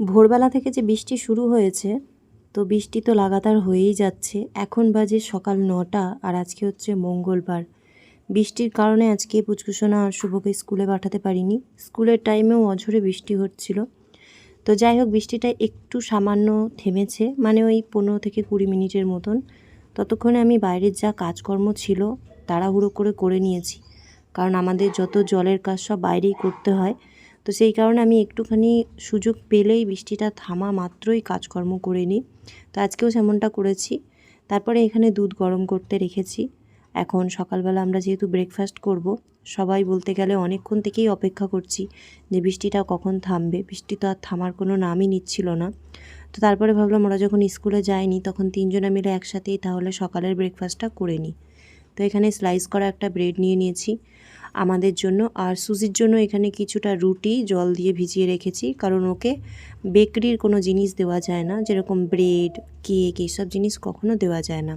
ভোরবেলা থেকে যে বৃষ্টি শুরু হয়েছে, তো বৃষ্টি তো লাগাতার হয়েই যাচ্ছে। এখন বাজে সকাল নটা আর আজকে হচ্ছে মঙ্গলবার। বৃষ্টির কারণে আজকে পুচকুসোনা আর শুভকে স্কুলে পাঠাতে পারিনি। স্কুলের টাইমেও অঝরে বৃষ্টি হচ্ছিল। তো যাই হোক, বৃষ্টিটা একটু সামান্য থেমেছে মানে ওই পনেরো থেকে কুড়ি মিনিটের মতন। ততক্ষণে আমি বাইরের যা কাজকর্ম ছিল, তাড়াহুড়ো করে করে নিয়েছি। কারণ আমাদের যত জলের কাজ সব বাইরেই করতে হয়। তো সেই কারণে আমি একটুখানি সুযোগ পেলেই বৃষ্টিটা থামা মাত্রই কাজকর্ম করে নিই। তো আজকেও সেমনটা করেছি। তারপরে এখানে দুধ গরম করতে রেখেছি। এখন সকালবেলা আমরা যেহেতু ব্রেকফাস্ট করব, সবাই বলতে গেলে অনেকক্ষণ থেকেই অপেক্ষা করছি যে বৃষ্টিটা কখন থামবে। বৃষ্টি তো আর থামার কোনো নামই নিচ্ছিল না। তো তারপরে ভাবলাম ওরা যখন স্কুলে যায়নি, তখন তিনজনে মিলে একসাথেই তাহলে সকালের ব্রেকফাস্টটা করে নিই। তো এখানে স্লাইস করা একটা ব্রেড নিয়ে নিয়েছি। আমাদের জন্য আর সুজির জন্য এখানে কিছুটা রুটি, জল দিয়ে ভিজিয়ে রেখেছি। কারণ ওকে বেকারির কোনো জিনিস দেওয়া যায় না। যেরকম ব্রেড কেক এইসব জিনিস কখনো দেওয়া যায় না।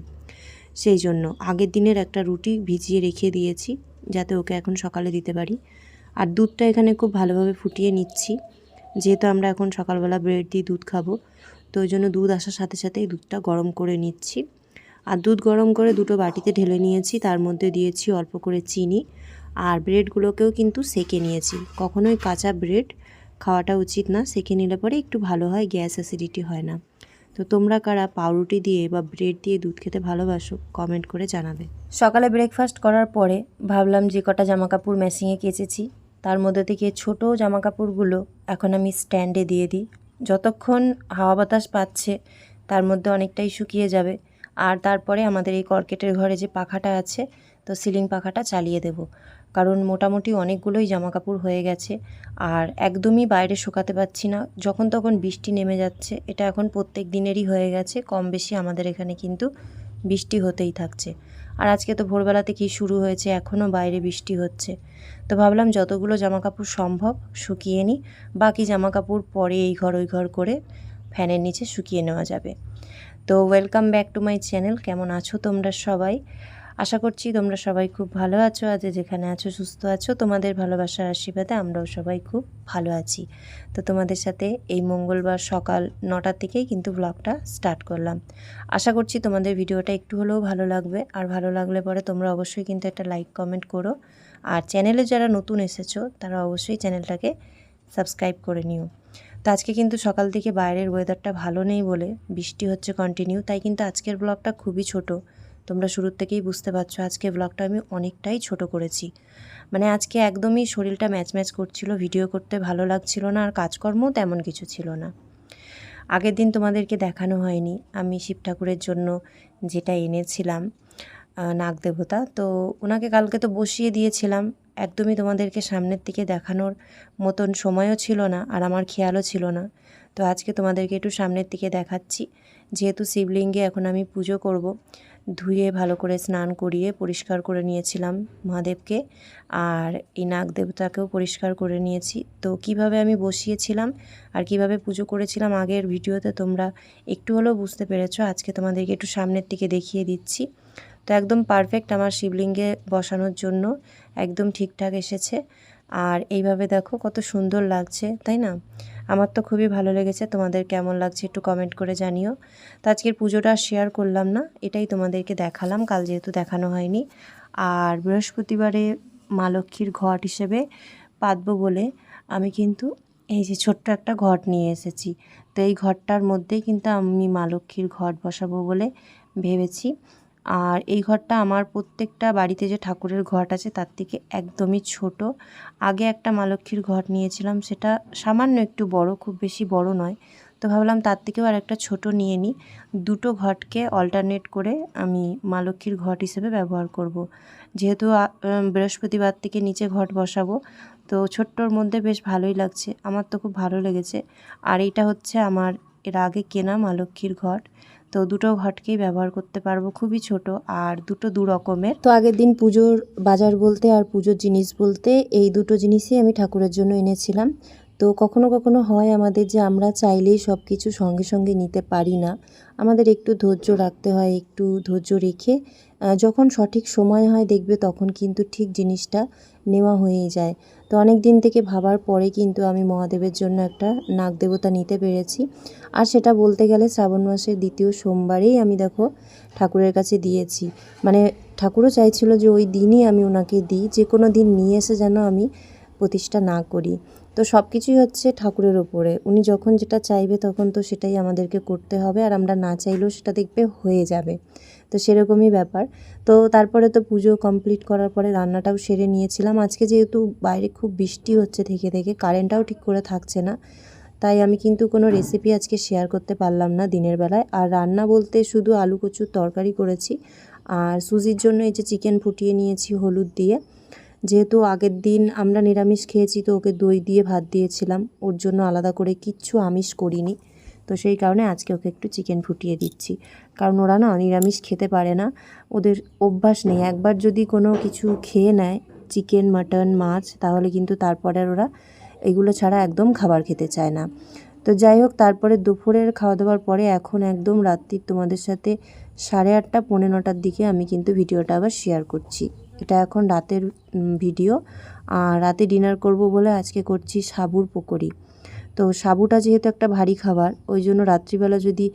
সেই জন্য আগের দিনের একটা রুটি ভিজিয়ে রেখে দিয়েছি, যাতে ওকে এখন সকালে দিতে পারি। আর দুধটা এখানে খুব ভালোভাবে ফুটিয়ে নিচ্ছি। যেহেতু আমরা এখন সকালবেলা ব্রেড দিয়ে দুধ খাব, তো ওই জন্য দুধ আসার সাথে সাথেই দুধটা গরম করে নিচ্ছি। আর দুধ গরম করে দুটো বাটিতে ঢেলে নিয়েছি। তার মধ্যে দিয়েছি অল্প করে চিনি আর ব্রেডগুলোকেও কিন্তু সেকে নিয়েছি। কখনোই কাঁচা ব্রেড খাওয়াটা উচিত না। সেকে নিলে পরে একটু ভালো হয়, গ্যাস অ্যাসিডিটি হয় না। তো তোমরা কারা পাউরুটি দিয়ে বা ব্রেড দিয়ে দুধ খেতে ভালোবাসো, কমেন্ট করে জানাবে। সকালে ব্রেকফাস্ট করার পরে ভাবলাম যে কটা জামা কাপড় মেশিংয়ে কেচেছি। তার মধ্যে থেকে ছোটো জামা কাপড়গুলো এখন আমি স্ট্যান্ডে দিয়ে দিই। যতক্ষণ হাওয়া বাতাস পাচ্ছে, তার মধ্যে অনেকটাই শুকিয়ে যাবে। আর তারপরে আমাদের এই কর্কেটের ঘরে যে পাখাটা আছে, তো সিলিং পাখাটা চালিয়ে দেব। কারণ মোটামুটি অনেকগুলোই জামা কাপড় হয়ে গেছে আর একদমই বাইরে শুকাতে পারছি না। যখন তখন বৃষ্টি নেমে যাচ্ছে, এটা এখন প্রত্যেক দিনেরই হয়ে গেছে, কম বেশি আমাদের এখানে কিন্তু বৃষ্টি হতেই থাকছে। আর আজকে তো ভোরবেলা থেকেই শুরু হয়েছে, এখনও বাইরে বৃষ্টি হচ্ছে। তো ভাবলাম যতগুলো জামা কাপড় সম্ভব শুকিয়ে নিই, বাকি জামা কাপড় পরে এই ঘর ওই ঘর করে ফ্যানের নিচে শুকিয়ে নেওয়া যাবে। তো welcome back to my channel কেমন আছো তোমরা সবাই? আশা করছি তোমরা সবাই খুব ভালো আছো। আজ যেখানে আছো, সুস্থ আছো, তোমাদের ভালোবাসার আশীর্বাদে আমরাও সবাই খুব ভালো আছি। তো তোমাদের সাথে এই মঙ্গলবার সকাল নটার থেকেই কিন্তু ব্লগটা স্টার্ট করলাম। আশা করছি তোমাদের ভিডিওটা একটু হলেও ভালো লাগবে। আর ভালো লাগলে পরে তোমরা অবশ্যই কিন্তু একটা লাইক কমেন্ট করো। আর চ্যানেলে যারা নতুন এসেছ, তারা অবশ্যই চ্যানেলটাকে সাবস্ক্রাইব করে নিও। তো আজকে কিন্তু সকাল থেকে বাইরের ওয়েদারটা ভালো নেই বলে বৃষ্টি হচ্ছে কন্টিনিউ তাই কিন্তু আজকের ব্লগটা খুবই ছোট। তোমরা শুরুর থেকেই বুঝতে পারছ আজকে ব্লগটা আমি অনেকটাই ছোট করেছি। মানে আজকে একদমই শরীরটা ম্যাচ ম্যাচ করছিল ভিডিও করতে ভালো লাগছিল না, আর কাজকর্মও তেমন কিছু ছিল না। আগের দিন তোমাদেরকে দেখানো হয়নি, আমি শিব ঠাকুরের জন্য যেটা এনেছিলাম নাগ দেবতা তো ওনাকে কালকে তো বসিয়ে দিয়েছিলাম একদমই তোমাদেরকে সামনের দিকে দেখানোর মতন সময়ও ছিল না আর আমার খেয়ালও ছিল না। তো আজকে তোমাদেরকে একটু সামনের দিকে দেখাচ্ছি। যেহেতু শিবলিঙ্গে এখন আমি পুজো করব, ধুয়ে ভালো করে স্নান করিয়ে পরিষ্কার করে নিয়েছিলাম মহাদেবকে আর এই নাগ দেবতাকেও পরিষ্কার করে নিয়েছি। তো কীভাবে আমি বসিয়েছিলাম আর কীভাবে পুজো করেছিলাম আগের ভিডিওতে তোমরা একটু হলেও বুঝতে পেরেছ। আজকে তোমাদেরকে একটু সামনের দিকে দেখিয়ে দিচ্ছি। তো একদম পারফেক্ট আমার শিবলিঙ্গে বসানোর জন্য। একদম ঠিকঠাক এসেছে। আর এইভাবে দেখো কত সুন্দর লাগছে, তাই না? আমার তো খুবই ভালো লেগেছে। তোমাদের কেমন লাগছে একটু কমেন্ট করে জানিও। তো আজকের পুজোটা শেয়ার করলাম না, এটাই তোমাদেরকে দেখালাম। কাল যেহেতু দেখানো হয়নি। আর বৃহস্পতিবারে মা লক্ষ্মীর ঘট হিসেবে পাতবো বলে আমি কিন্তু এই যে ছোট্ট একটা ঘট নিয়ে এসেছি। তো এই ঘরটার মধ্যেই কিন্তু আমি মা লক্ষ্মীর ঘট বসাবো বলে ভেবেছি। আর এই ঘরটা আমার প্রত্যেকটা বাড়িতে যে ঠাকুরের ঘট আছে, তার থেকে একদমই ছোট। আগে একটা মা লক্ষ্মীর ঘট নিয়েছিলাম, সেটা সামান্য একটু বড়, খুব বেশি বড় নয়। তো ভাবলাম তার থেকেও আর একটা ছোট নিয়ে নিই। দুটো ঘটকে অল্টারনেট করে আমি মা লক্ষ্মীর ঘট হিসেবে ব্যবহার করব। যেহেতু বৃহস্পতিবার থেকে নিচে ঘট বসাবো, তো ছোট্টর মধ্যে বেশ ভালোই লাগছে। আমার তো খুব ভালো লেগেছে। আর এইটা হচ্ছে আমার এর আগে কেনা মা লক্ষ্মীর ঘট। তো দুটো ঘটকেই ব্যবহার করতে পারব, খুবই ছোট আর দুটো দু রকমের। তো আগের দিন পুজোর বাজার বলতে আর পুজোর জিনিস বলতে এই দুটো জিনিসই আমি ঠাকুরের জন্য এনেছিলাম। তো কখনো কখনো হয় আমাদের যে আমরা চাইলেই সব কিছু সঙ্গে সঙ্গে নিতে পারি না। আমাদের একটু ধৈর্য রাখতে হয়, একটু ধৈর্য রেখে যখন সঠিক সময় হয় দেখবে তখন কিন্তু ঠিক জিনিসটা নেওয়া হয়েই যায়। তো অনেক দিন থেকে ভাবার পরে কিন্তু আমি মহাদেবের জন্য একটা নাগ দেবতা নিতে পেরেছি। আর সেটা বলতে গেলে শ্রাবণ মাসের দ্বিতীয় সোমবারেই আমি দেখো ঠাকুরের কাছে দিয়েছি। মানে ঠাকুরও চাইছিল যে ওই দিনই আমি ওনাকে দিই, যে কোনো দিন নিয়ে এসে যেন আমি প্রতিষ্ঠা না করি। তো সব কিছুই হচ্ছে ঠাকুরের ওপরে উনি যখন যেটা চাইবে তখন তো সেটাই আমাদেরকে করতে হবে আর আমরা না চাইলেও সেটা দেখবে হয়ে যাবে। তো সেরকমই ব্যাপার। তো তারপরে তো পুজো কমপ্লিট করার পরে রান্নাটাও সেরে নিয়েছিলাম। আজকে যেহেতু বাইরে খুব বৃষ্টি হচ্ছে থেকে থেকে কারেন্টটাও ঠিক করে থাকছে না। তাই আমি কিন্তু কোনো রেসিপি আজকে শেয়ার করতে পারলাম না দিনের বেলায়। আর রান্না বলতে শুধু আলু কচুর তরকারি করেছি। আর সুজির জন্য এই যে চিকেন ফুটিয়ে নিয়েছি হলুদ দিয়ে। যেহেতু আগের দিন আমরা নিরামিষ খেয়েছি, তো ওকে দই দিয়ে ভাত দিয়েছিলাম। ওর জন্য আলাদা করে কিচ্ছু আমিষ করিনি। তো সেই কারণে আজকে ওকে একটু চিকেন ফুটিয়ে দিচ্ছি। কারণ ওরা না নিরামিষ খেতে পারে না। ওদের অভ্যাস নেই। একবার যদি কোনো কিছু খেয়ে নেয় চিকেন মাটন মাছ, তাহলে কিন্তু তারপরে ওরা এগুলো ছাড়া একদম খাবার খেতে চায় না। তো যাই হোক, তারপরে দুপুরের খাওয়া দাওয়ার পরে এখন একদম রাত্রির তোমাদের সাথে সাড়ে আটটা, পৌনে নটার দিকে আমি কিন্তু ভিডিওটা আবার শেয়ার করছি। এটা এখন রাতের ভিডিও। আর রাতে ডিনার করব বলে আজকে করছি সাবুর পকোড়ি। তো সাবুটা যেহেতু একটা ভারী খাবার, ওই জন্য রাত্রিবেলা যদি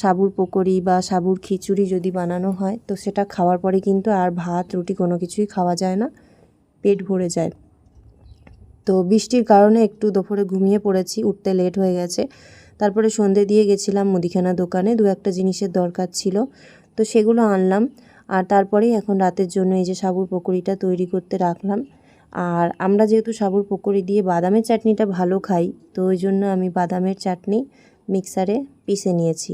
সাবুর পকোড়ি বা সাবুর খিচুড়ি যদি বানানো হয়, তো সেটা খাওয়ার পরে কিন্তু আর ভাত, রুটি কোনো কিছুই খাওয়া যায় না, পেট ভরে যায়। তো বৃষ্টির কারণে একটু দুপুরে ঘুমিয়ে পড়েছি, উঠতে লেট হয়ে গেছে। তারপরে সন্ধে দিয়ে গেছিলাম মুদিখানা দোকানে, দু একটা জিনিসের দরকার ছিল। তো সেগুলো আনলাম। আর তারপরেই এখন রাতের জন্য এই যে সাবুর পকোড়িটা তৈরি করতে রাখলাম। আর আমরা যেহেতু সাবুর পকোড়ি দিয়ে বাদামের চাটনিটা ভালো খাই, তো ওই জন্য আমি বাদামের চাটনি মিক্সারে পিষে নিয়েছি।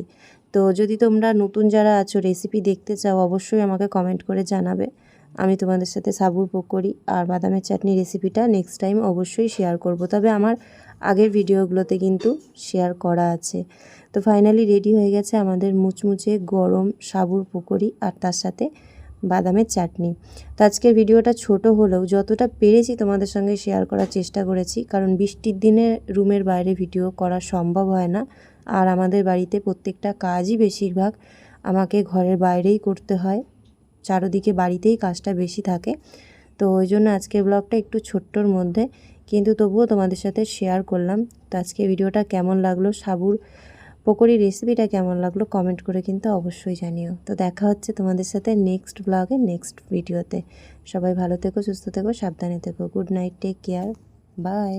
তো যদি তোমরা নতুন যারা আছো রেসিপি দেখতে চাও, অবশ্যই আমাকে কমেন্ট করে জানাবে। আমি তোমাদের সাথে সাবুর পকোড়ি আর বাদামের চাটনি রেসিপিটা নেক্সট টাইম অবশ্যই শেয়ার করব। তবে আমার আগের ভিডিওগুলোতে কিন্তু শেয়ার করা আছে। তো ফাইনালি রেডি হয়ে গেছে আমাদের মুচমুচে গরম সাবুর পকোড়ি আর তার সাথে বাদামের চাটনি। তো আজকের ভিডিওটা ছোট হলেও যতটা পেরেছি তোমাদের সঙ্গে শেয়ার করার চেষ্টা করেছি, কারণ বৃষ্টির দিনে রুমের বাইরে ভিডিও করা সম্ভব হয় না। আর আমাদের বাড়িতে প্রত্যেকটা কাজই বেশিরভাগ আমাকে ঘরের বাইরেই করতে হয়। চারোদিকে বাড়িতেই কাজটা বেশি থাকে। তো ওই জন্য আজকের ব্লগটা একটু ছোট্টর মধ্যে। কিন্তু তবুও তোমাদের সাথে শেয়ার করলাম। তো আজকে ভিডিওটা কেমন লাগল, সাবুর পকোড়ি রেসিপিটা কেমন লাগল কমেন্ট করে কিন্তু অবশ্যই জানিও। তো দেখা হচ্ছে তোমাদের সাথে নেক্সট ব্লগে নেক্সট ভিডিওতে সবাই ভালো থেকো, সুস্থ থেকো, সাবধানে থেকো। Good night take care bye